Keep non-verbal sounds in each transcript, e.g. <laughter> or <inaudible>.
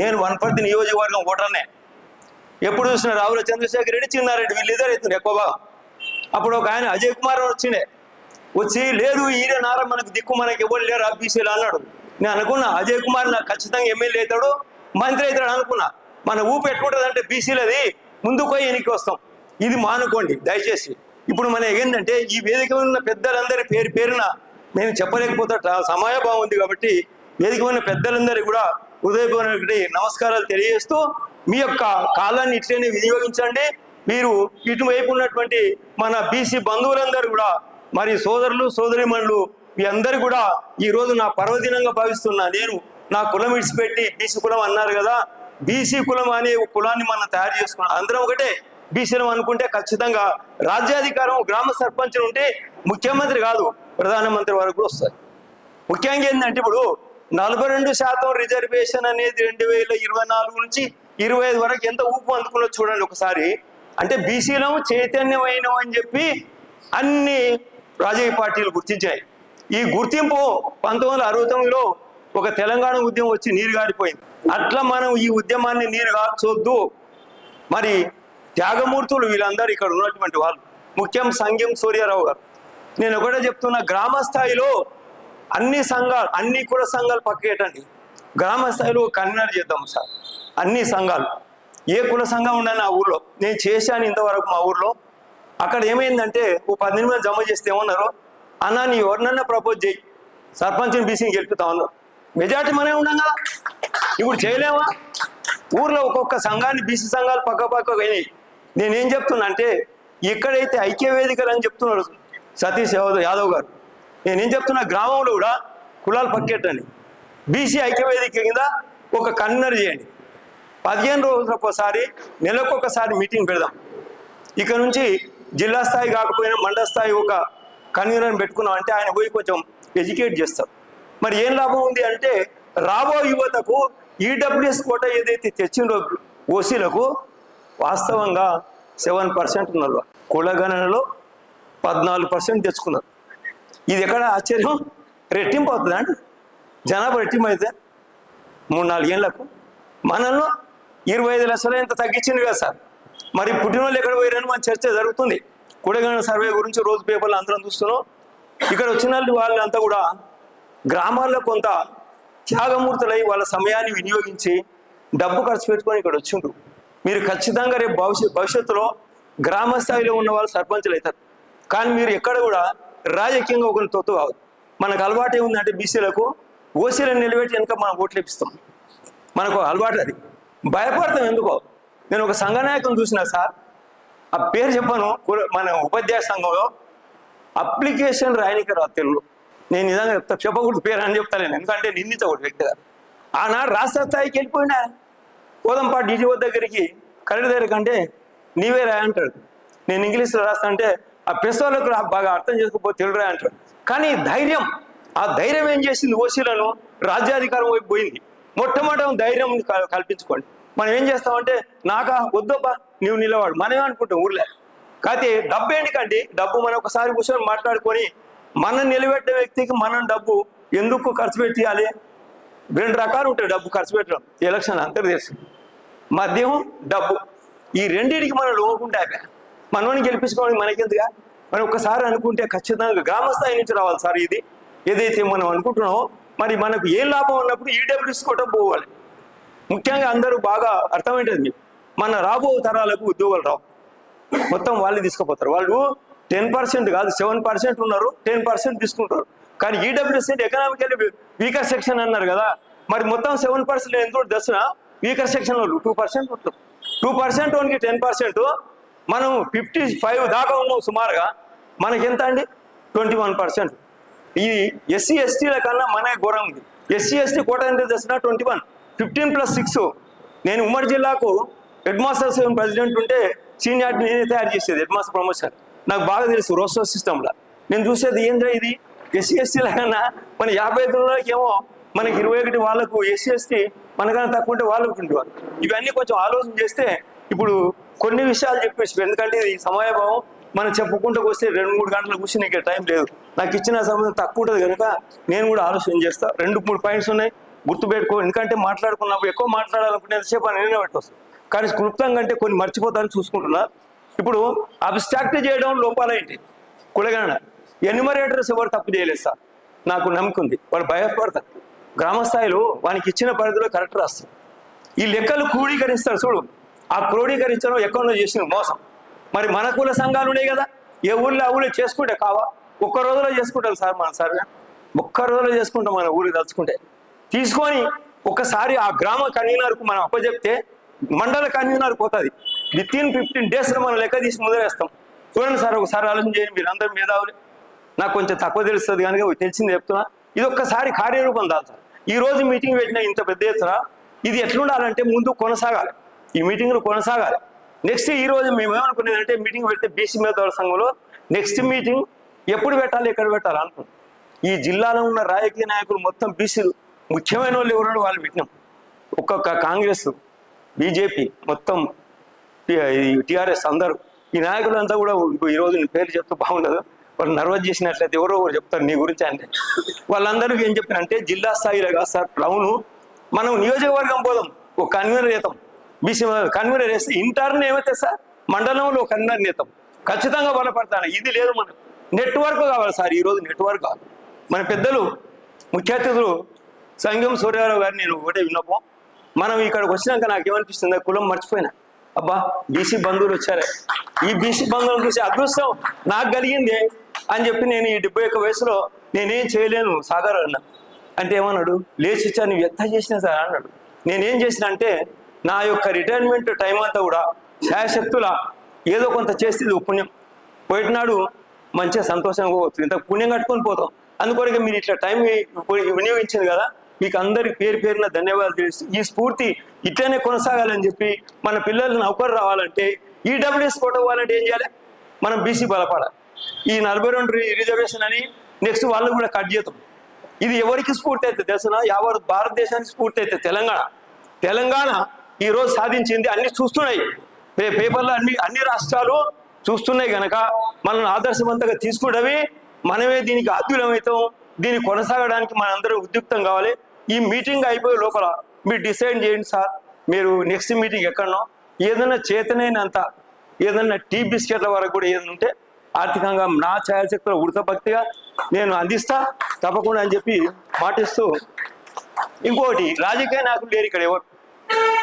నేను వనపర్తి నియోజకవర్గం ఓటర్నే. ఎప్పుడు చూసిన రావుల చంద్రశేఖర్ రెడ్డి చిన్నారెడ్డి వీళ్ళిద్దరు అవుతుంది ఎక్కువ భాగం అప్పుడు ఒక ఆయన అజయ్ కుమార్ వచ్చిండే. వచ్చి లేదు ఈరే నార మనకు దిక్కు మనకి ఎవరు లేరు అబ్బీసీలు అన్నాడు. నేను అనుకున్నా అజయ్ కుమార్ నాకు ఖచ్చితంగా ఎమ్మెల్యే అవుతాడు మంత్రి అవుతాడు అనుకున్నా. మన ఊపు ఎట్టుకుంటుంది అంటే బీసీలది ముందుకు పోయి ఎనికి వస్తాం. ఇది మానుకోండి దయచేసి. ఇప్పుడు మన ఏంటంటే ఈ వేదిక ఉన్న పెద్దలందరి పేరు పేరున నేను చెప్పలేకపోతా. సమయ బాగుంది కాబట్టి వేదిక ఉన్న పెద్దలందరూ కూడా హృదయపూర్వక నమస్కారాలు తెలియజేస్తూ మీ యొక్క కాలాన్ని ఇట్లనే వినియోగించండి. మీరు ఇటువైపు ఉన్నటువంటి మన బీసీ బంధువులందరూ కూడా మరి సోదరులు సోదరిమణులు మీ అందరు కూడా ఈ రోజు నా పర్వదినంగా భావిస్తున్నా నేను నా కులం ఇడిచిపెట్టి బీసీ కులం అన్నారు కదా బీసీ కులం అనే కులాన్ని మనం తయారు చేసుకున్నాం. అందరం ఒకటే బీసీలం అనుకుంటే ఖచ్చితంగా రాజ్యాధికారం గ్రామ సర్పంచ్ ఉంటే ముఖ్యమంత్రి కాదు ప్రధానమంత్రి వరకు వస్తారు ముఖ్యంగా ఏంటంటే ఇప్పుడు నలభై రెండు శాతం రిజర్వేషన్ అనేది రెండు వేల ఇరవై నాలుగు నుంచి ఇరవై ఐదు వరకు ఎంత ఊపు అందుకున్నో చూడండి ఒకసారి. అంటే బీసీలం చైతన్యమైన అని చెప్పి అన్ని రాజకీయ పార్టీలు గుర్తించాయి. ఈ గుర్తింపు పంతొమ్మిది వందల అరవై తొమ్మిదిలో ఒక తెలంగాణ ఉద్యమం వచ్చి నీరు గారిపోయింది. అట్లా మనం ఈ ఉద్యమాన్ని నీరు గార్చొద్దు. మరి త్యాగమూర్తులు వీళ్ళందరూ ఇక్కడ ఉన్నటువంటి వాళ్ళు. ముఖ్యం సంఘం సూర్యారావు గారు. నేను ఒకటే చెప్తున్నా గ్రామ స్థాయిలో అన్ని సంఘాలు అన్ని కుల సంఘాలు పక్కేటండి. గ్రామ స్థాయిలో కన్వీనర్ చేద్దాం సార్. అన్ని సంఘాలు. ఏ కుల సంఘం ఉండని ఆ ఊర్లో? నేను చేశాను ఇంతవరకు మా ఊర్లో. అక్కడ ఏమైందంటే ఓ పది నిమిషాలు జమ చేస్తే ఏమన్నారు? అన్నా నీ ఎవరినన్నా ప్రపోజ్ చేయి. సర్పంచ్ని బీసీని గెలుపుతా ఉన్నారు మెజార్టీ మనమే ఉన్నాం కదా ఇప్పుడు చేయలేమా? ఊర్లో ఒక్కొక్క సంఘాన్ని బీసీ సంఘాలు పక్క పక్క అయినాయి నేనేం చెప్తున్నా అంటే ఎక్కడైతే ఐక్య వేదికలు అని చెప్తున్నాడు సతీష్ యాదవ్ యాదవ్ గారు. నేనేం చెప్తున్నా గ్రామంలో కూడా కులాలు పక్కెట్టండి. బీసీ ఐక్యవేదిక కింద ఒక కన్వీనర్ చేయండి. పదిహేను రోజుల ఒకసారి నెలకొకసారి మీటింగ్ పెడదాం. ఇక నుంచి జిల్లా స్థాయి కాకపోయినా మండల స్థాయి ఒక కన్వీనర్ పెట్టుకున్నాం అంటే ఆయన పోయి కొంచెం ఎడ్యుకేట్ చేస్తారు. మరి ఏం లాభం ఉంది అంటే రాబో యువతకు ఈడబ్ల్యూఎస్ కోట ఏదైతే తెచ్చిందో ఓసీలకు వాస్తవంగా సెవెన్ పర్సెంట్ ఉన్నారు కులగణనలో పద్నాలుగు పర్సెంట్ తెచ్చుకున్నారు. ఇది ఎక్కడ ఆశ్చర్యం? రెట్టింపు అవుతుందా అండి? జనాభా రెట్టింపు అయితే మూడు నాలుగు ఏళ్ళకు. మనలో ఇరవై ఐదు లక్షలు ఎంత తగ్గించింది కదా సార్. మరి పుట్టినోళ్ళు ఎక్కడ పోయారని మన చర్చ జరుగుతుంది. కూడగణ సర్వే గురించి రోజు పేపర్లు అందరం చూస్తున్నాం. ఇక్కడ వచ్చిన వాళ్ళు వాళ్ళంతా కూడా గ్రామాల్లో కొంత త్యాగమూర్తులై వాళ్ళ సమయాన్ని వినియోగించి డబ్బు ఖర్చు పెట్టుకొని ఇక్కడ వచ్చిండ్రు. మీరు ఖచ్చితంగా రేపు భవిష్యత్ భవిష్యత్తులో గ్రామ స్థాయిలో ఉన్న వాళ్ళు సర్పంచులు అవుతారు కానీ మీరు ఎక్కడ కూడా రాజకీయంగా ఒకరిని తొత్తు కావద్దు మనకు అలవాటు ఏముందంటే బీసీలకు ఓసీలను నిలబెట్టి వెనుక మనం ఓట్లు ఇప్పిస్తాం. మనకు అలవాటు అది. భయపడతాం ఎందుకో? నేను ఒక సంఘ నాయకుని చూసిన సార్ ఆ పేరు చెప్పాను మన ఉపాధ్యాయ సంఘంలో అప్లికేషన్ రాయనికి రా తెలుగు నేను నిజంగా చెప్తా చెప్పకూడదు పేరు అని చెప్తాను ఎందుకంటే నిందించకూడదు వ్యక్తిగా ఆనాడు రాష్ట్ర స్థాయికి వెళ్ళిపోయినా కోదంపా డీజీఓ దగ్గరికి కరెక్ట్ దగ్గర కంటే నీవే రాయంటాడు. నేను ఇంగ్లీష్లో రాస్తా అంటే ఆ ప్రెస్ బాగా అర్థం చేసుకోకపోతే తెలురా అంటారు. కానీ ధైర్యం ఆ ధైర్యం ఏం చేసింది ఓసీలను? రాజ్యాధికారం వైపు పోయింది. మొట్టమొదటి ధైర్యం కల్పించుకోండి. మనం ఏం చేస్తామంటే నాకా వద్దబ్బా నువ్వు నిలవాడు మనమే అనుకుంటాం ఊర్లే. కాకపోతే డబ్బు ఏంటికండి డబ్బు మనం ఒకసారి కూర్చొని మాట్లాడుకొని మనం నిలబెట్టే వ్యక్తికి మనం డబ్బు ఎందుకు ఖర్చు పెట్టాలి రెండు రకాలు ఉంటాయి డబ్బు ఖర్చు పెట్టడం. ఎలక్షన్ అందరు తెలుసు మద్యం డబ్బు. ఈ రెండింటికి మనం లోకుంటే మనోని గెలిపించుకోవడానికి మనకెందుగా మనం ఒకసారి అనుకుంటే ఖచ్చితంగా గ్రామ స్థాయి నుంచి రావాలి సార్ ఇది? ఏదైతే మనం అనుకుంటున్నామో మరి మనకు ఏం లాభం ఉన్నప్పుడు ఈడబ్ల్యూస్ కూడా పోవాలి. ముఖ్యంగా అందరూ బాగా అర్థమైంటుంది మన రాబో తరాలకు ఉద్యోగాలు రావు. మొత్తం వాళ్ళు తీసుకుపోతారు. వాళ్ళు టెన్ పర్సెంట్ కాదు సెవెన్ పర్సెంట్ ఉన్నారు టెన్ పర్సెంట్ తీసుకుంటారు. కానీ ఈడబ్ల్యూఎస్ ఎకనామికల్ వీకర్ సెక్షన్ అన్నారు కదా. మరి మొత్తం సెవెన్ పర్సెంట్ ఎంత దశన వీకర్ సెక్షన్ వాళ్ళు టూ పర్సెంట్ ఉంటారు. టూ పర్సెంట్ ఓన్కి టెన్ పర్సెంట్ మనం ఫిఫ్టీ ఫైవ్ దాకా ఉన్నాం సుమారుగా. మనకి ఎంత అండి? ట్వంటీ వన్ పర్సెంట్ ఈ ఎస్సీ ఎస్టీల కన్నా మన ఘోరం ఉంది ఎస్సీ ఎస్టీ కోట ఎంత తెచ్చినా twenty one fifteen plus six నేను ఉమ్మడి జిల్లాకు హెడ్ మాస్టర్స్ ప్రెసిడెంట్ ఉంటే సీనియారిటీ నేనే తయారు చేసేది? Head master promotion. నాకు బాగా తెలుసు రోస్టర్ సిస్టంలో. నేను చూసేది ఏంద్రా ఇది? ఎస్సీ ఎస్టీల కన్నా మన యాభై ఐదులోకి ఏమో మనకి ఇరవై ఒకటి వాళ్ళకు ఎస్సీ ఎస్టీ మనకన్నా తక్కువ ఉంటే వాళ్ళకు ఉండేవాళ్ళు ఇవన్నీ కొంచెం ఆలోచన చేస్తే ఇప్పుడు కొన్ని విషయాలు చెప్పేసి ఎందుకంటే ఇది సమయభావం మనం చెప్పుకుంటూ వస్తే రెండు మూడు గంటలు కూర్చుని నీకు టైం లేదు. నాకు ఇచ్చిన సమయం తక్కువ ఉంటుంది కనుక నేను కూడా ఆలోచన చేస్తా. రెండు మూడు పాయింట్స్ ఉన్నాయి. గుర్తుపెట్టుకో. ఎందుకంటే మాట్లాడుకున్నప్పుడు ఎక్కువ మాట్లాడాలనుకునేంతసేపు అని నేనే పెట్టవచ్చు కానీ క్లుప్తంగా అంటే కొన్ని మర్చిపోతానని చూసుకుంటున్నా. ఇప్పుడు అబ్స్ట్రాక్ట్ చేయడం లోపాలేంటి కులగణ ఎన్యుమరేటర్స్ ఎవరు తప్పు చేయలేదు సార్? నాకు నమ్మకం ఉంది. వాళ్ళు భయపడతారు గ్రామ స్థాయిలో వానికి ఇచ్చిన పరిధిలో కరెక్ట్ రాస్తారు ఈ లెక్కలు క్రోడీకరిస్తారు చూడు. ఆ క్రోడీకరించడం ఎక్కడో చేసిన మోసం. మరి మన కుల సంఘాలు ఉన్నాయి కదా. ఏ ఊళ్ళో ఆ ఊళ్ళో చేసుకుంటే కావా? ఒక్క రోజులో చేసుకుంటాం సార్ మన సార్. ఒక్క రోజులో చేసుకుంటాం మన ఊరికి తలుచుకుంటే. తీసుకొని ఒకసారి ఆ గ్రామ కన్వీనర్కు మనం అప్పచెప్తే మండల కన్వీనర్ పోతుంది. విత్ ఇన్ ఫిఫ్టీన్ డేస్లో మనం లెక్క తీసి ముదిరేస్తాం. చూడండి సార్ ఒకసారి ఆలోచన చేయండి మీరు అందరు మేధావులు. నాకు కొంచెం తక్కువ తెలుస్తుంది కనుక తెలిసింది చెప్తున్నా. ఇది ఒక్కసారి కార్యరూపం దాల్చాలి ఈ రోజు మీటింగ్ పెట్టిన ఇంత పెద్ద ఎత్తున ఇది ఎట్లుండాలంటే ముందు కొనసాగాలి. ఈ మీటింగ్లు కొనసాగాలి. నెక్స్ట్ ఈ రోజు మేము ఏమనుకునేది అంటే మీటింగ్ పెడితే బీసీ మేధావుల సంఘంలో నెక్స్ట్ మీటింగ్ ఎప్పుడు పెట్టాలి ఎక్కడ పెట్టాలి అనుకున్నాం. ఈ జిల్లాలో ఉన్న రాజకీయ నాయకులు మొత్తం బీసీలు ముఖ్యమైన వాళ్ళు ఎవరో వాళ్ళు పెట్టినాం. ఒక్కొక్క కాంగ్రెస్ బీజేపీ మొత్తం టిఆర్ఎస్ అందరూ. ఈ నాయకులంతా కూడా ఈ రోజు నీ పేరు చెప్తూ బాగుండదు. వాళ్ళు నర్వస్ చేసినట్లయితే ఎవరో ఒకరు చెప్తారు నీ గురించి అంటే. వాళ్ళందరికీ ఏం చెప్పారంటే జిల్లా స్థాయిలో కాదు సార్ అవును. మనం నియోజకవర్గం పోదాం ఒక కన్వీనర్ చేతాం బీసీ కన్వీనర్ వేస్తే ఇంటర్న్ ఏమైతే సార్? మండలంలో ఒక కన్వీనర్ నేతం ఖచ్చితంగా బలపడతాను. ఇది లేదు మనకు. నెట్వర్క్ కావాలి సార్ ఈరోజు నెట్వర్క్ కావాలి మన పెద్దలు ముఖ్య అతిథులు సంగం సూర్యారావు గారిని నేను ఒకటే విన్నపం. మనం ఇక్కడికి వచ్చినాక నాకు ఏమనిపిస్తుంది? కులం మర్చిపోయినా. అబ్బా బీసీ బంధువులు వచ్చారే. ఈ బీసీ బంధువులు చూసి అదృష్టం నాకు కలిగింది అని చెప్పి నేను ఈ డెబ్బై ఒక్క వయసులో నేనేం చేయలేను సాగర్ అన్న. అంటే ఏమన్నాడు? లేచిచ్చా నువ్వు ఎంత చేసినా సార్ అన్నాడు. నేనేం చేసిన అంటే నా యొక్క రిటైర్మెంట్ టైం అంతా కూడా శాయశక్తుల ఏదో కొంత చేస్తే ఇది పుణ్యం. పోయినాడు మంచిగా సంతోషంగా పోవచ్చు ఇంత పుణ్యం కట్టుకొని పోతాం. అందుకొరకే మీరు ఇట్లా టైం వినియోగించింది కదా మీకు అందరి పేరు పేరున ధన్యవాదాలు తెలుసు ఈ స్ఫూర్తి ఇట్లనే కొనసాగాలని చెప్పి మన పిల్లలు నౌకరు రావాలంటే ఈ డబ్ల్యూఎస్ కోట పోవాలంటే ఏం చేయాలి? మనం బీసీ బలపడాలి. ఈ నలభై రెండు రిజర్వేషన్ అని నెక్స్ట్ వాళ్ళు కూడా కట్ చేద్దాం. ఇది ఎవరికి స్ఫూర్తి అయితే తెలుసిన? యావత్ భారతదేశానికి స్ఫూర్తి అయితే తెలంగాణ. తెలంగాణ ఈ రోజు సాధించింది అన్ని చూస్తున్నాయి. పేపర్లో అన్ని అన్ని రాష్ట్రాలు చూస్తున్నాయి గనక మనల్ని ఆదర్శవంతంగా తీసుకుంటవి మనమే దీనికి అద్భుతమవుతాం దీన్ని కొనసాగడానికి మనందరం ఉద్యుక్తం కావాలి. ఈ మీటింగ్ అయిపోయే లోపల మీరు డిసైడ్ చేయండి సార్. మీరు నెక్స్ట్ మీటింగ్ ఎక్కడనో. ఏదైనా చేతనైనంత ఏదైనా టీ బిస్కెట్ల వరకు కూడా ఏదైనా ఉంటే ఆర్థికంగా నా ఛాయాశక్తుల ఉడత భక్తిగా నేను అందిస్తా. తప్పకుండా అని చెప్పి మాటిస్తూ ఇంకోటి రాజకీయ నాయకులు లేరు ఇక్కడ ఎవరు?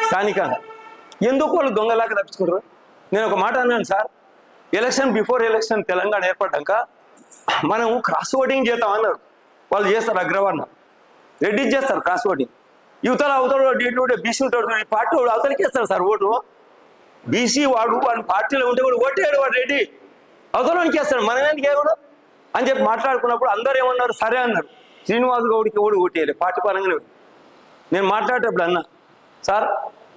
స్థానికంగా ఎందుకు వాళ్ళు దొంగలాగా తప్పించుకుంటారు నేను ఒక మాట అన్నాను sir. Election before election Telangana ఏర్పడ్డాక మనం క్రాస్ ఓటింగ్ చేద్దాం అన్నారు. వాళ్ళు చేస్తారు అగ్రవర్ణ. రెడ్డి చేస్తారు క్రాస్ ఓటింగ్. యువతల అవతల డేట్ ఉంటే బీసీ ఉంటాడు. ఈ పార్టీ వాడు అవతలకి వేస్తారు సార్ ఓటు. బీసీ వాడు వాడి పార్టీలో ఉంటే కూడా ఓటేడు వాడు రెడ్డి. అవతలకి వేస్తాడు. మనం ఎందుకు ఏమన్నా అని చెప్పి మాట్లాడుకున్నప్పుడు అందరూ ఏమన్నారు? సరే అన్నారు. శ్రీనివాస్ గౌడ్కి ఓడి ఓటేయాలి పార్టీ పరంగానే. నేను మాట్లాడేటప్పుడు అన్నా సార్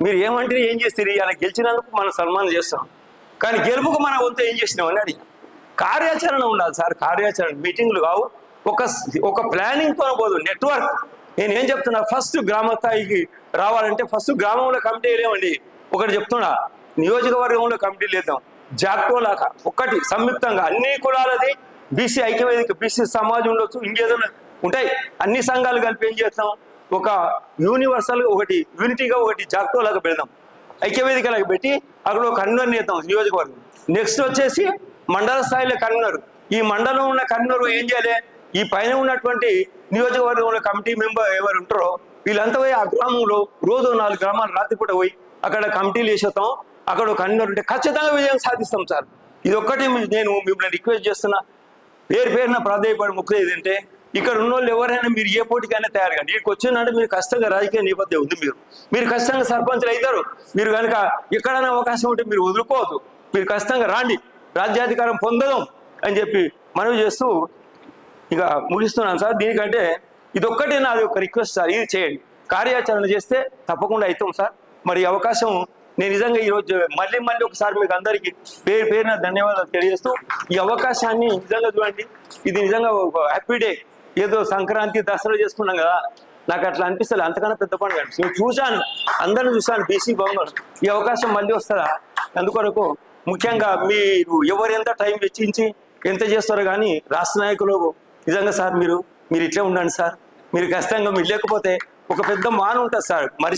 మీరు ఏమంటే ఏం చేస్తారు? ఇలా గెలిచినందుకు మనం సన్మానం చేస్తాం. కానీ గెలుపుకు మన వంతు ఏం చేసినామని అడిగి కార్యాచరణ ఉండాలి సార్ కార్యాచరణ. మీటింగ్లు కావు. ఒక ఒక ప్లానింగ్ పోదు నెట్వర్క్. నేను ఏం చెప్తున్నా ఫస్ట్ గ్రామ స్థాయికి రావాలంటే ఫస్ట్ గ్రామంలో కమిటీ లేవండి. ఒకటి చెప్తున్నా నియోజకవర్గంలో కమిటీ లేద్దాం. జాక్టో లాగా ఒక్కటి సంయుక్తంగా. అన్ని కులాలది బీసీ ఐక్యవేదిక బీసీ సమాజం ఉండొచ్చు ఇంకేదో ఉంటాయి. అన్ని సంఘాలు కలిపి ఏం చేస్తాం? ఒక యూనివర్సల్ ఒకటి యూనిటీగా ఒకటి జాక్టో లాగా పెడదాం. ఐక్యవేదిక లాగా పెట్టి అక్కడ ఒక కన్వీనర్ చేద్దాం నియోజకవర్గం. నెక్స్ట్ వచ్చేసి మండల స్థాయిలో కన్వీనర్. ఈ మండలం ఉన్న కన్వీనర్ ఏం చేయాలి? ఈ పైన ఉన్నటువంటి నియోజకవర్గంలో కమిటీ మెంబర్ ఎవరు ఉంటారో వీళ్ళంతా పోయి ఆ గ్రామంలో రోజు నాలుగు గ్రామాలు రాత్రిపూట పోయి అక్కడ కమిటీలు వేసేస్తాం అక్కడ ఒక కన్వీనర్ ఉంటే ఖచ్చితంగా విజయం సాధిస్తాం సార్. ఇది ఒక్కటి నేను మిమ్మల్ని రిక్వెస్ట్ చేస్తున్నా. పేరు పేరున ప్రాధాన్యపడి ముఖ్యం ఏంటంటే ఇక్కడ ఉన్న వాళ్ళు ఎవరైనా మీరు ఏ పోటీకైనా తయారు కానీ ఇక్కడికి వచ్చిందంటే మీరు ఖచ్చితంగా రాజకీయ నేపథ్యం ఉంది మీరు. మీరు ఖచ్చితంగా సర్పంచ్లు అవుతారు. మీరు కనుక ఎక్కడైనా అవకాశం ఉంటే మీరు వదులుకోవద్దు. మీరు ఖచ్చితంగా రాండి. రాజ్యాధికారం పొందదాం అని చెప్పి మనవి చేస్తూ ఇక ముగిస్తున్నాను సార్. దీనికంటే ఇది ఒక్కటే నాది ఒక రిక్వెస్ట్ సార్. ఇది చేయండి. కార్యాచరణ చేస్తే తప్పకుండా అవుతాం సార్. మరి అవకాశం నేను నిజంగా ఈరోజు మళ్ళీ మళ్ళీ ఒకసారి మీకు అందరికీ పేరు పేరున ధన్యవాదాలు తెలియజేస్తూ ఈ అవకాశాన్ని నిజంగా చూడండి. ఇది నిజంగా ఒక హ్యాపీ డే ఏదో సంక్రాంతి దసరా చేసుకున్నాం కదా నాకు అట్లా అనిపిస్తుంది అంతకన్నా పెద్ద పండుగ నేను చూశాను. అందరిని చూశాను. బీసీ బొమ్మలు ఈ అవకాశం మళ్ళీ వస్తుందా? అందుకొరకు ముఖ్యంగా మీరు ఎవరు ఎంత టైం వెచ్చించి ఎంత చేస్తారో కానీ రాష్ట్ర నాయకులు నిజంగా సార్ మీరు మీరు ఇట్లే ఉండండి సార్. మీరు ఖచ్చితంగా మీరు లేకపోతే ఒక పెద్ద మాన ఉంటుంది సార్. మర్రి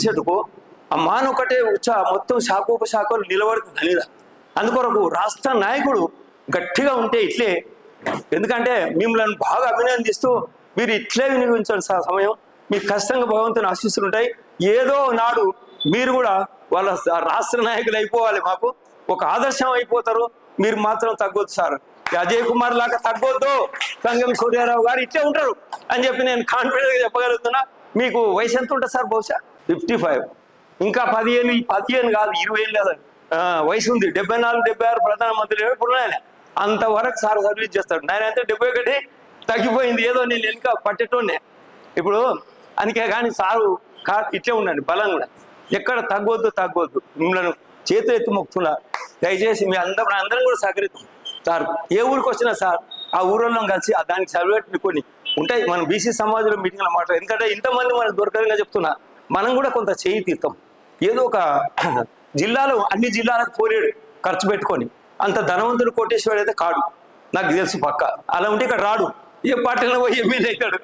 ఆ మాన ఒకటే ఉచ్చ మొత్తం శాఖోపశాఖలు నిలబడుతుంది అనేది అందుకొరకు రాష్ట్ర నాయకుడు గట్టిగా ఉంటే ఇట్లే ఎందుకంటే మిమ్మల్ని బాగా అభినందిస్తూ మీరు ఇట్లే వినియోగించండి సార్ సమయం. మీకు ఖచ్చితంగా భగవంతుని ఆశీస్సులు ఉంటాయి. ఏదో నాడు మీరు కూడా వాళ్ళ రాష్ట్ర నాయకులు అయిపోవాలి మాకు. ఒక ఆదర్శం అయిపోతారు. మీరు మాత్రం తగ్గొద్దు సార్. అజయ్ కుమార్ లాగా తగ్గొద్దు. సంగం సూర్యారావు గారు ఇట్లే ఉంటారు అని చెప్పి నేను కాన్ఫిడెంట్గా చెప్పగలుగుతున్నా. మీకు వయసు ఎంత ఉంటుంది సార్ బహుశా? ఫిఫ్టీ ఫైవ్ ఇంకా పదిహేను పదిహేను కాదు ఇరవై ఏళ్ళు లేదా ఆ, వయసు ఉంది. డెబ్బై నాలుగు డెబ్బై ఆరు ప్రధానమంత్రి ఇప్పుడు ఆయన అంతవరకు సార్ సర్వీస్ చేస్తాడు. నేను అయితే డెబ్బై ఒకటి తగ్గిపోయింది. ఏదో నేను వెనుక పట్టేటోనే ఇప్పుడు అందుకే కానీ సారు కా ఇట్లే ఉండండి బలం కూడా. ఎక్కడ తగ్గొద్దు తగ్గొద్దు. మిమ్మల్ని చేతులు ఎత్తి మొక్కుతున్నా. దయచేసి మీ అందరం అందరం కూడా సహకరిద్దాం. సార్ ఏ ఊరికి వచ్చినా సార్ ఆ ఊరిలో కలిసి ఆ దానికి సర్వేట్ కొన్ని ఉంటాయి. మనం బీసీ సమాజంలో మీటింగ్లో మాట్లాడు ఎందుకంటే ఇంతమంది మనకు దొరకదుగా చెప్తున్నా. మనం కూడా కొంత చేయి తీస్తాం ఏదో ఒక <clears throat> జిల్లాలో అన్ని జిల్లాలకు పోలేడు. ఖర్చు పెట్టుకొని. అంత ధనవంతుడు కోటేశ్వరుడు అయితే కాడు. నాకు తెలుసు పక్క. అలా ఉంటే ఇక్కడ రాడు. ఏ పార్టీలో పోయి ఎమ్మెల్యే అవుతాడు.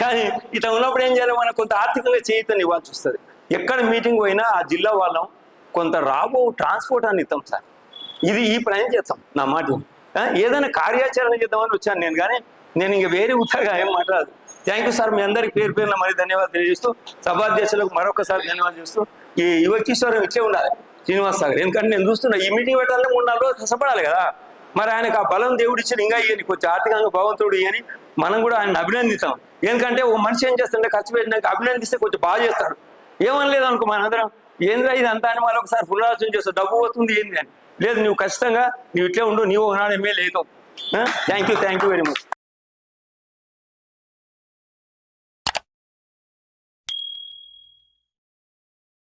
కానీ ఇట్లా ఉన్నప్పుడు ఏం చేయాలి? మనం కొంత ఆర్థికంగా చేయితని ఇవ్వాల్సి వస్తుంది. ఎక్కడ మీటింగ్ పోయినా ఆ జిల్లా వాళ్ళం కొంత రాబో ట్రాన్స్పోర్ట్ అని ఇస్తాం సార్. ఇది ఈ ప్రయాణం చేస్తాం. నా మాట. ఏదైనా కార్యాచరణ చేద్దామని వచ్చాను నేను కానీ నేను ఇంక వేరే ఉత్తగా ఏం మాట్లాడదు. థ్యాంక్ యూ సార్ మీ అందరికి పేరు పేరున మరి ధన్యవాదాలు తెలియజేస్తూ సభాధ్యక్షులకు మరొకసారి ధన్యవాదాలు చేస్తూ ఈ యువకీశ్వరం ఇట్లే ఉండాలి. శ్రీనివాస్ సాగర్. ఎందుకంటే నేను చూస్తున్నా ఈ మీటింగ్ పెట్టాలంటే మూడు నాలుగు రోజులు కష్టపడాలి కదా. మరి ఆయనకు ఆ బలం దేవుడు ఇచ్చిన ఇంకా ఇవ్వని కొంచెం ఆర్థికంగా భగవంతుడు ఇవ్వని మనం కూడా ఆయన అభినందిస్తాం ఎందుకంటే ఒక మనిషి ఏం చేస్తుంటే ఖర్చు పెట్టినాక అభినందిస్తే కొంచెం బాగా చేస్తాడు ఏమనలేదు అనుకో మనందరం ఏంద్రా ఇది అంతా? అని మళ్ళీ ఒకసారి పునరాలోచన చేస్తావు డబ్బు పోతుంది ఏంది? అని. లేదు నువ్వు ఖచ్చితంగా నువ్వు ఇట్లే ఉండు నీవు ఒకనాడు ఎమ్మెల్యే అవుతావు. Thank you thank you very much